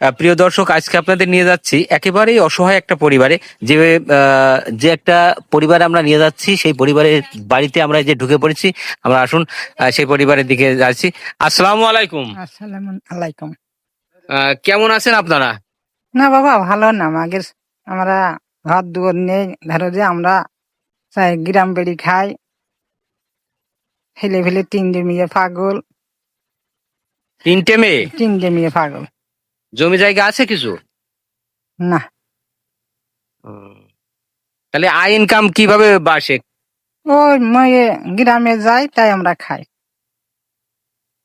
প্রিয় দর্শক আজকে আপনাদের নিয়ে যাচ্ছি একেবারেই অসহায় একটা পরিবারে। যে যে একটা পরিবার আমরা নিয়ে যাচ্ছি সেই পরিবারের বাড়িতে আমরা যে ঢুকে পড়েছি আমরা আসুন সেই পরিবারের দিকে যাচ্ছি। আসসালামু আলাইকুম। আসসালামু আলাইকুম। কেমন আছেন আপনারা? না বাবা ভালো না। আগের আমরা ঘর দুয়ার নেই। ধরো যে আমরা গ্রাম বেড়ি খাই। ফেলে ফেলে তিনটে মেয়ে পাগল। তিনটে মেয়ে? তিনটে মেয়ে পাগল। জমি জায়গা আছে কিছু? না। তাহলে আয় ইনকাম কীভাবে বাসে ওই মেয়ে গ্রামে যাই তাই আমরা খাই।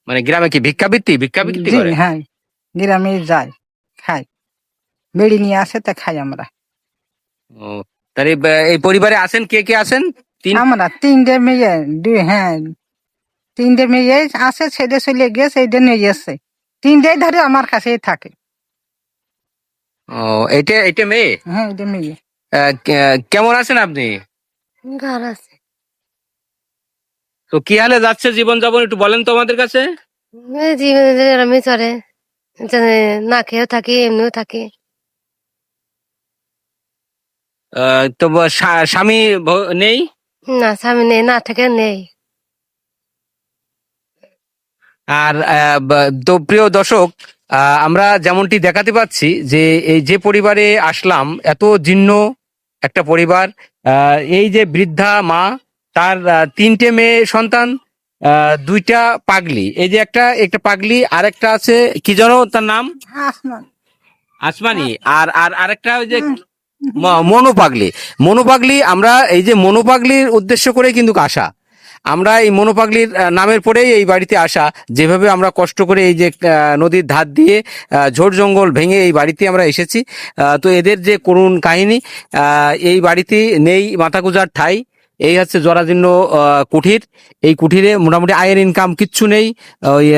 মানে গ্রামে কি ভিক্ষাবৃত্তি ভিক্ষাবৃত্তি জি, করে? হ্যাঁ গ্রামে যাই খাই। বেড়ি নিয়ে আসে তা খাই আমরা। ও, তাহলে আহ, এই পরিবারে আছেন? কে কে আছেন? তিন আমরা তিনটে মেয়ে দুই হ্যাঁ তিনটে মেয়ে আছে ছেলে চলে গেছে এইটা নিয়ে এসছে তিনটেই ধরে আমার কাছেই থাকে। ও এটা এটা মেয়ে? হ্যাঁ এটা মেয়ে। কেমন আছেন আপনি? ঘর আছে। তো কি হালে যাচ্ছে জীবন যাপন একটু বলেন তো আমাদের কাছে। জীবনে চলে না খেয়েও থাকি এমনিও থাকি। আহ, তো স্বামী নেই? না স্বামী নেই না থেকে নেই। আর তো প্রিয় দর্শক আহ, আমরা যেমনটি দেখাতে পাচ্ছি যে এই যে পরিবারে আসলাম এত জীর্ণ একটা পরিবার আহ, এই যে বৃদ্ধা মা তার তিনটে মেয়ে সন্তান আহ, দুইটা পাগলি। এই যে একটা একটা পাগলি আর একটা আছে কি জানো তার নাম? আসমানি। আর আর আরেকটা ওই যে মনোপাগলি মনোপাগলি আমরা এই যে মনোপাগলির উদ্দেশ্য করে কিন্তু আসা। আমরা এই মনোপাগলির নামের পরেই এই বাড়িতে আসা। যেভাবে আমরা কষ্ট করে এই যে নদীর ধার দিয়ে ঝোড় জঙ্গল ভেঙে এই বাড়িতে আমরা এসেছি। তো এদের যে করুণ কাহিনী এই বাড়িতে নেই মাথা গুজার ঠাই। এই হচ্ছে জরাজীর্ণ কুঠির। এই কুঠিরে মোটামুটি আয়ের ইনকাম কিচ্ছু নেই। ওই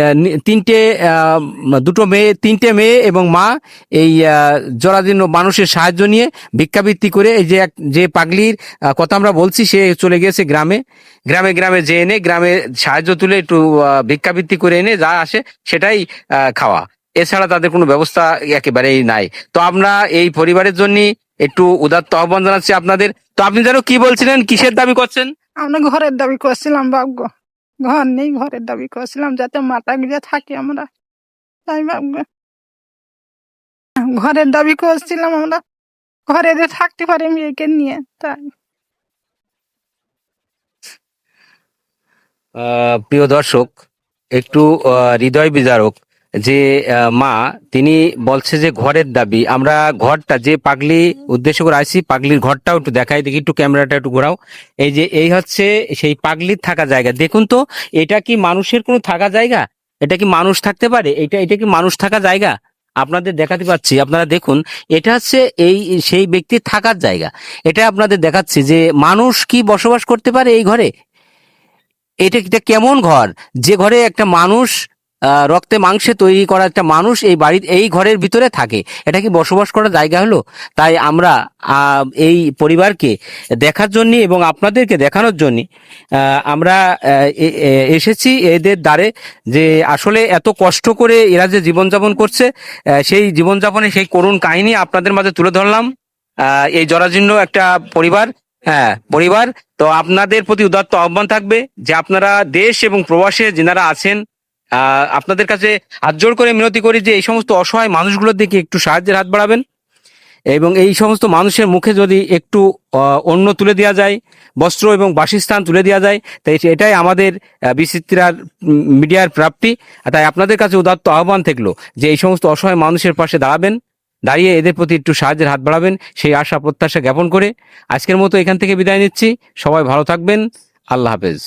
তিনটে দুটো মেয়ে, তিনটে মেয়ে এবং মা এই জরাজীর্ণ মানুষের সাহায্য নিয়ে ভিক্ষাবৃত্তি করে এই যে এক- যে পাগলির কথা আমরা বলছি, সে চলে গেছে গ্রামে। গ্রামে গ্রামে যে এনে, গ্রামে সাহায্য তুলে একটু ভিক্ষাবৃত্তি করে এনে যা আসে সেটাই খাওয়া। এছাড়া তাদের কোনো ব্যবস্থা একেবারেই নাই। তো আমরা এই পরিবারের জন্য একটু উদাত্ত আহ্বান জানাচ্ছি আপনাদের। তো আপনি যেন কি বলছিলেন? কিসের দাবি করছেন? আমরা ঘরের দাবি করছিলাম বাবু ঘর নেই ঘরের দাবি করছিলাম যাতে মাথা গুজে থাকি আমরা। তাই বাবু ঘরের দাবি করছিলাম আমরা। ঘরে যে থাকতে পারি মেয়েকে নিয়ে তাই। আহ, প্রিয় দর্শক একটু হৃদয় বিদারক। যে মা, তিনি বলছে যে ঘরের দাবি। আমরা ঘরটা যে পাগলি উদ্দেশ্য করে আসি পাগলির ঘরটাও একটু দেখাই, দেখি একটু ক্যামেরাটা একটু ঘোরাও। এই যে, এই হচ্ছে সেই পাগলির থাকা জায়গা। দেখুন তো, এটা কি মানুষের কোনো থাকা জায়গা? এটা কি মানুষ থাকতে পারে? এটা এটা কি মানুষ থাকা জায়গা? আপনাদের দেখাতে পাচ্ছি, আপনারা দেখুন, এটা হচ্ছে এই, সেই ব্যক্তির থাকার জায়গা। এটা আপনাদের দেখাচ্ছি যে মানুষ কি বসবাস করতে পারে এই ঘরে? এটা কেমন ঘর? যে ঘরে একটা মানুষ রক্তে মাংসে তৈরি করা একটা মানুষ এই বাড়ির, এই ঘরের ভিতরে থাকে। এটা কি বসবাস করার জায়গা হলো? তাই আমরা এই পরিবারকে দেখার জন্য এবং আপনাদেরকে দেখানোর জন্য আমরা এসেছি এদের দ্বারে যে আসলে এত কষ্ট করে এরা যে জীবনযাপন করছে সেই জীবনযাপনে সেই করুণ কাহিনী আপনাদের মাঝে তুলে ধরলাম। এই জরাজীর্ণ একটা পরিবার হ্যাঁ পরিবার। তো আপনাদের প্রতি উদাত্ত আহ্বান থাকবে যে আপনারা দেশ এবং প্রবাসে যেনারা আছেন আপনাদের কাছে হাত জোড় করে মিনতি করি যে এই সমস্ত অসহায় মানুষগুলোর দিকে একটু সাহায্যের হাত বাড়াবেন এবং এই সমস্ত মানুষের মুখে যদি একটু অন্য তুলে দেওয়া যায়, বস্ত্র এবং বাসস্থান তুলে দেওয়া যায়, তাই এটাই আমাদের বিচিত্রার মিডিয়ার প্রাপ্তি। তাই আপনাদের কাছে উদাত্ত আহ্বান থাকল যে এই সমস্ত অসহায় মানুষের পাশে দাঁড়াবেন, দাঁড়িয়ে এদের প্রতি একটু সাহায্যের হাত বাড়াবেন, সেই আশা প্রত্যাশা জ্ঞাপন করে আজকের মতো এখান থেকে বিদায় নিচ্ছি। সবাই ভালো থাকবেন। আল্লাহ হাফেজ।